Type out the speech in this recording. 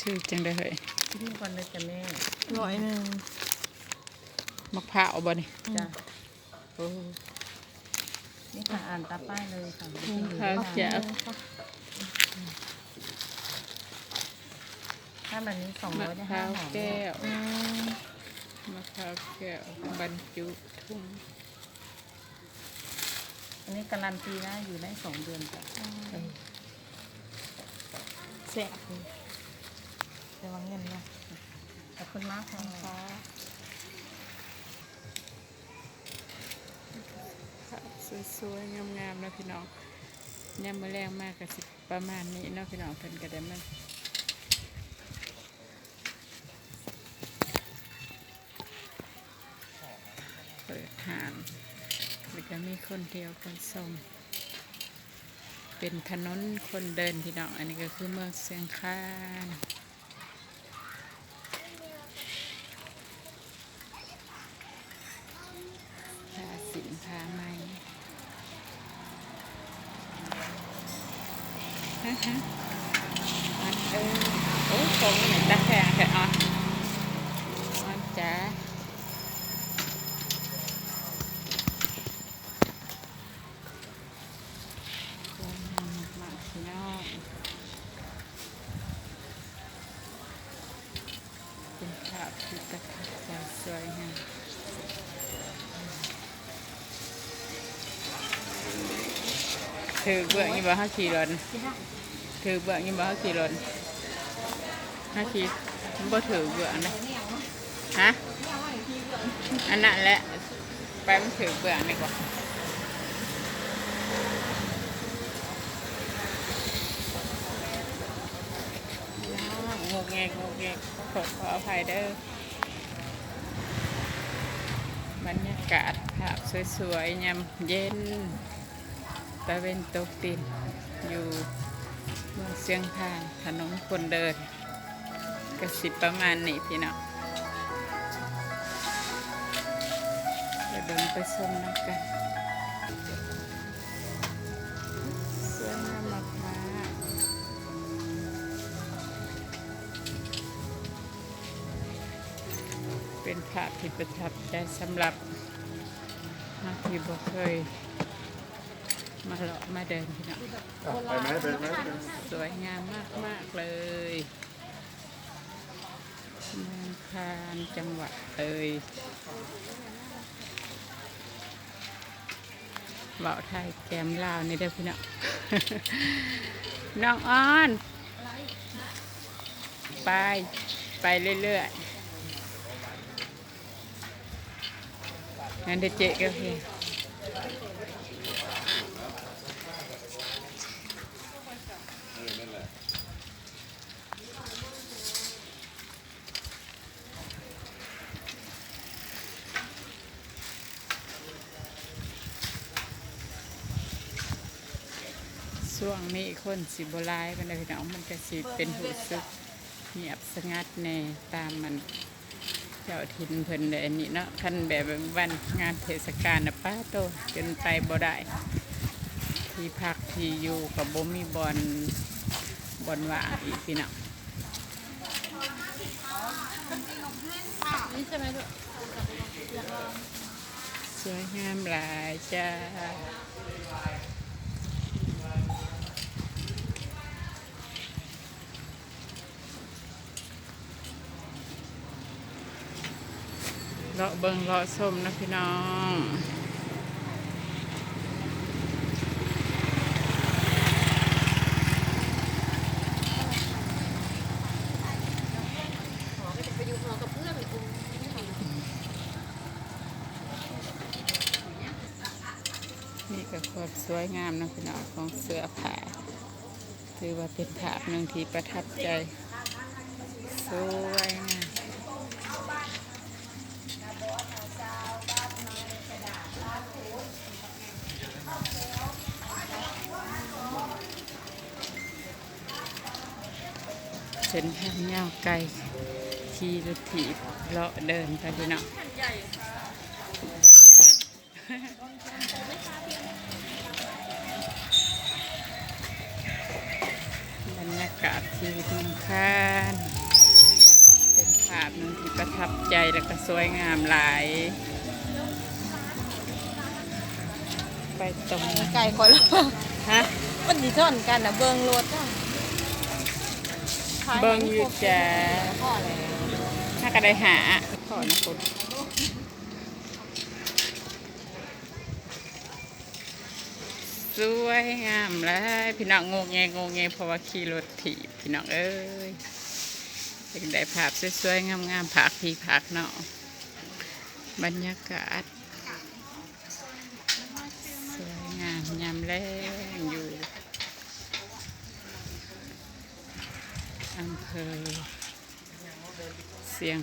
ชื่อจังได้เฮ้ยที่นี่ก่อนเลยจ้ะแม่ร้อยหนึ่งมะพร้าวบ่นี่จ้ะโอ้นี่ค่ะอ่านตามป้ายเลยค่ะข้าวแจ๋วถ้าแบบนี้สองมะร้อยได้พห้าร้าวห่อแก้วมะพร้าวแก้วบรรจุถุงอันนี้การันตีนะอยู่ได้สองเดือนจ้ะเออแซ่บเลย ระวังเงินนะขอบคุณมากค่ะค่ะข้าวสวยๆ งามๆนะพี่น้องยามมื้อแรงมากก็สิประมาณนี้เนาะพี่น้องเพิ่นก็ได้มาเปิดห้างแล้วก็มีคนเที่ยวคนชมเป็นถนนคนเดินพี่น้อง อันนี้ก็คือเมืองเชียงคาน ฮะฮะอันเออโอ้ยคงเหมือนตาแข็ง แค่อะอันจ้าสวยงามมากๆพี่น้องเป็นภาพที่ประทับใจสวยงามถือเบื้องยี่บ่ห้าขี่รถถือเบื้องยี่บ่ห้าขี่รถห้าขี่มันบ่ถือเบื้องนะฮะอันนั้นแหละไปมันถือเบื้องดีกว่างกแงกงกแงกขอขออภัยเด้อบรรยากาศภาพสวยๆยามเย็นตะเวนตกดินอยู่ เมืองเสียงคานถนนคนเดินกระสิบประมาณนี้พี่น้องเดี๋ยวเดินไปชมน้ำกันสวยงามมากเป็นภาพที่ประทับใจสำหรับนักที่บ่เคย มาเลาะมาเดินพี่น้องไปไหมไปไหมสวยงามมาก ๆ เลยเมืองคานจังหวัดเลยเบาไทยแกมลาวนี่เด้อพี่น้อง น้องอ้อน ไป ไปเรื่อยๆงั้นเดี๋ยวเจ๊ก็เพีย ช่วงนี้คนสิบลายกันเลยพี่น้องมันก็สิเป็นหูซึกเงียบสงัดแน่ตามมันเจ้าทินเพิ่นเลยอันนี้เนาะคันแบบวันงานเทศกาลนะป้าโตจนไปบ่ได้ ที่พักที่อยู่กับบ่มีบอนบอนว่างอีกพี่น้องนี่ใช่ไหมลูกสวยงามหลายจ้า เลาะเบิงเลาะส้มนะพี่น้องไปดูหอกับเพื่อนไปอุ้มนี่ก็ความสวยงามนะพี่น้องของเสื้อผ้าถือว่าเป็นภาพหนึ่งที่ประทับใจสวยงาม เส้นทางยาวไกลขี่รถถีบเลาะเดินไปพี่น้องบรรยาากาศที่ทุงคานเป็นภาพหนึงที่ประทับใจและก็สวยงามหลาย ไปตรงไก่คอยแล้วฮะมันดีท่อนกันนะเบิงรถอะ เบิ่งอยู่จ้ะพ่อแล้วถ้าก็ไดหาขอนะคุณสวยงามเลยพี่น้องงงแงงงแงเพราะว่าขี่รถถีบพี่น้องเอ้ยเป็นได้ภาพสวยๆงามๆผักพี่ผักเนาะบรรยากาศสวยงามยามแรงอยู่อำเภอ เสียง